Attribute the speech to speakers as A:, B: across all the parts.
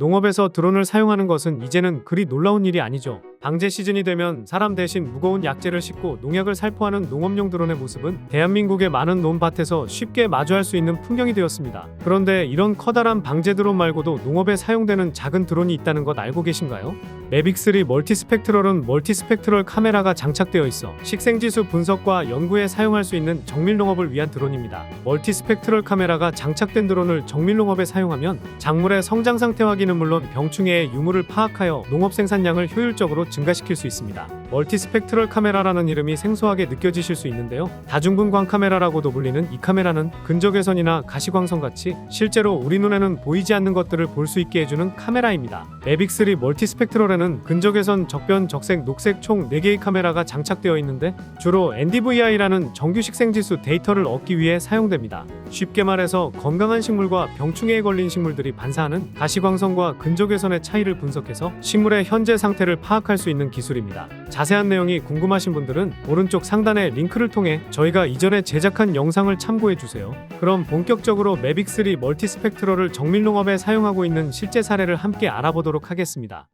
A: 농업에서 드론을 사용하는 것은 이제는 그리 놀라운 일이 아니죠. 방제 시즌이 되면 사람 대신 무거운 약재를 싣고 농약을 살포하는 농업용 드론의 모습은 대한민국의 많은 논밭에서 쉽게 마주할 수 있는 풍경이 되었습니다. 그런데 이런 커다란 방제 드론 말고도 농업에 사용되는 작은 드론이 있다는 것 알고 계신가요? 매빅3 멀티스펙트럴은 멀티스펙트럴 카메라가 장착되어 있어 식생지수 분석과 연구에 사용할 수 있는 정밀농업을 위한 드론입니다. 멀티스펙트럴 카메라가 장착된 드론을 정밀농업에 사용하면 작물의 성장 상태 확인은 물론 병충해의 유무를 파악하여 농업 생산량을 효율적으로 증가시킬 수 있습니다. 멀티스펙트럴 카메라라는 이름이 생소하게 느껴지실 수 있는데요. 다중분광 카메라라고도 불리는 이 카메라는 근적외선이나 가시광선 같이 실제로 우리 눈에는 보이지 않는 것들을 볼 수 있게 해주는 카메라입니다. 매빅3 멀티스펙트럴에는 근적외선, 적변, 적색, 녹색 총 4개의 카메라가 장착되어 있는데 주로 NDVI라는 정규 식 생지수 데이터를 얻기 위해 사용됩니다. 쉽게 말해서 건강한 식물과 병충해에 걸린 식물들이 반사하는 가시광선과 근적외선의 차이를 분석해서 식물의 현재 상태를 파악할 수 있는 기술입니다. 자세한 내용이 궁금하신 분들은 오른쪽 상단의 링크를 통해 저희가 이전에 제작한 영상을 참고해 주세요. 그럼 본격적으로 매빅3 멀티스펙트럴을 정밀농업에 사용하고 있는 실제 사례를 함께 알아보도록 하겠습니다.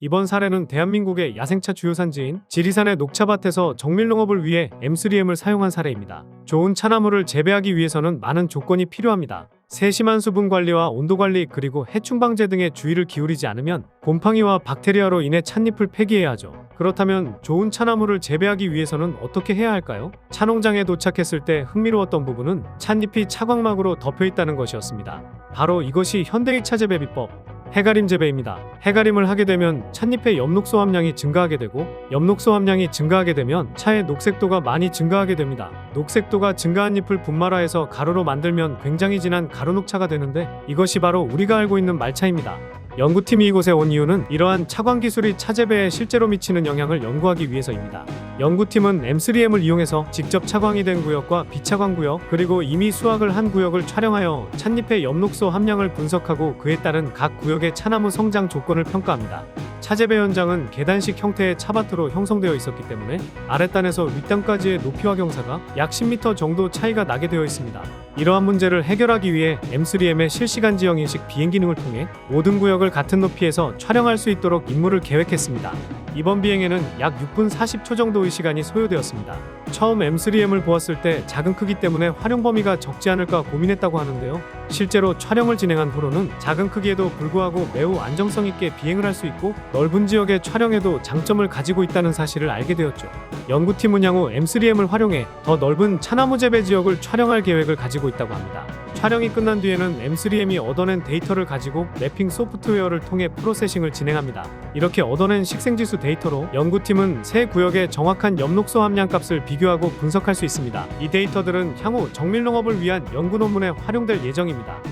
A: 이번 사례는 대한민국의 야생차 주요 산지인 지리산의 녹차밭에서 정밀농업을 위해 M3M을 사용한 사례입니다. 좋은 차나무를 재배하기 위해서는 많은 조건이 필요합니다. 세심한 수분 관리와 온도 관리 그리고 해충 방제 등에 주의를 기울이지 않으면 곰팡이와 박테리아로 인해 찻잎을 폐기해야 하죠. 그렇다면 좋은 차나무를 재배하기 위해서는 어떻게 해야 할까요? 차농장에 도착했을 때 흥미로웠던 부분은 찻잎이 차광막으로 덮여 있다는 것이었습니다. 바로 이것이 현대의 차재배 비법 해가림 재배입니다. 해가림을 하게 되면 찻잎의 엽록소 함량이 증가하게 되고 엽록소 함량이 증가하게 되면 차의 녹색도가 많이 증가하게 됩니다. 녹색도가 증가한 잎을 분말화해서 가루로 만들면 굉장히 진한 가루녹차가 되는데 이것이 바로 우리가 알고 있는 말차입니다. 연구팀이 이곳에 온 이유는 이러한 차광 기술이 차재배에 실제로 미치는 영향을 연구하기 위해서입니다. 연구팀은 M3M을 이용해서 직접 차광이 된 구역과 비차광 구역 그리고 이미 수확을 한 구역을 촬영하여 찻잎의 엽록소 함량을 분석하고 그에 따른 각 구역의 차나무 성장 조건을 평가합니다. 차재배 현장은 계단식 형태의 차밭으로 형성되어 있었기 때문에 아랫단에서 윗단까지의 높이와 경사가 약 10m 정도 차이가 나게 되어 있습니다. 이러한 문제를 해결하기 위해 M3M의 실시간 지형 인식 비행 기능을 통해 모든 구역을 같은 높이에서 촬영할 수 있도록 임무를 계획했습니다. 이번 비행에는 약 6분 40초 정도의 시간이 소요되었습니다. 처음 M3M을 보았을 때 작은 크기 때문에 활용 범위가 적지 않을까 고민했다고 하는데요. 실제로 촬영을 진행한 후로는 작은 크기에도 불구하고 매우 안정성 있게 비행을 할 수 있고 넓은 지역의 촬영에도 장점을 가지고 있다는 사실을 알게 되었죠. 연구팀은 향후 M3M을 활용해 더 넓은 차나무 재배 지역을 촬영할 계획을 가지고 있다고 합니다. 촬영이 끝난 뒤에는 M3M이 얻어낸 데이터를 가지고 맵핑 소프트웨어를 통해 프로세싱을 진행합니다. 이렇게 얻어낸 식생지수 데이터로 연구팀은 세 구역의 정확한 엽록소 함량 값을 비교하고 분석할 수 있습니다. 이 데이터들은 향후 정밀농업을 위한 연구 논문에 활용될 예정입니다.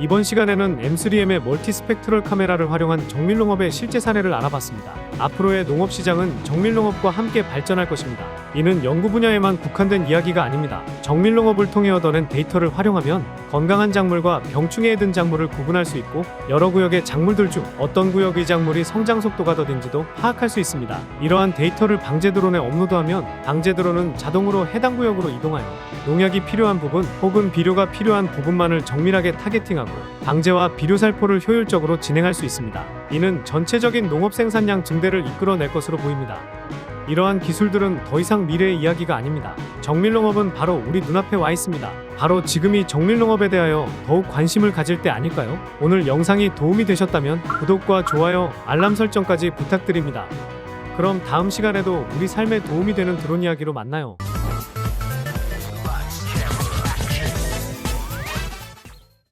A: 이번 시간에는 M3M의 멀티 스펙트럴 카메라를 활용한 정밀농업의 실제 사례를 알아봤습니다. 앞으로의 농업 시장은 정밀농업과 함께 발전할 것입니다. 이는 연구 분야에만 국한된 이야기가 아닙니다. 정밀농업을 통해 얻어낸 데이터를 활용하면 건강한 작물과 병충해에 든 작물을 구분할 수 있고 여러 구역의 작물들 중 어떤 구역의 작물이 성장 속도가 더딘지도 파악할 수 있습니다. 이러한 데이터를 방제 드론에 업로드하면 방제 드론은 자동으로 해당 구역으로 이동하여 농약이 필요한 부분 혹은 비료가 필요한 부분만을 정밀하게 타겟팅하고 방제와 비료 살포를 효율적으로 진행할 수 있습니다. 이는 전체적인 농업 생산량 증 대를 이끌어낼 것으로 보입니다. 이러한 기술들은 더 이상 미래의 이야기가 아닙니다. 정밀농업은 바로 우리 눈앞에 와 있습니다. 바로 지금이 정밀농업에 대하여 더욱 관심을 가질 때 아닐까요? 오늘 영상이 도움이 되셨다면 구독과 좋아요, 알람 설정까지 부탁드립니다. 그럼 다음 시간에도 우리 삶에 도움이 되는 드론 이야기로 만나요.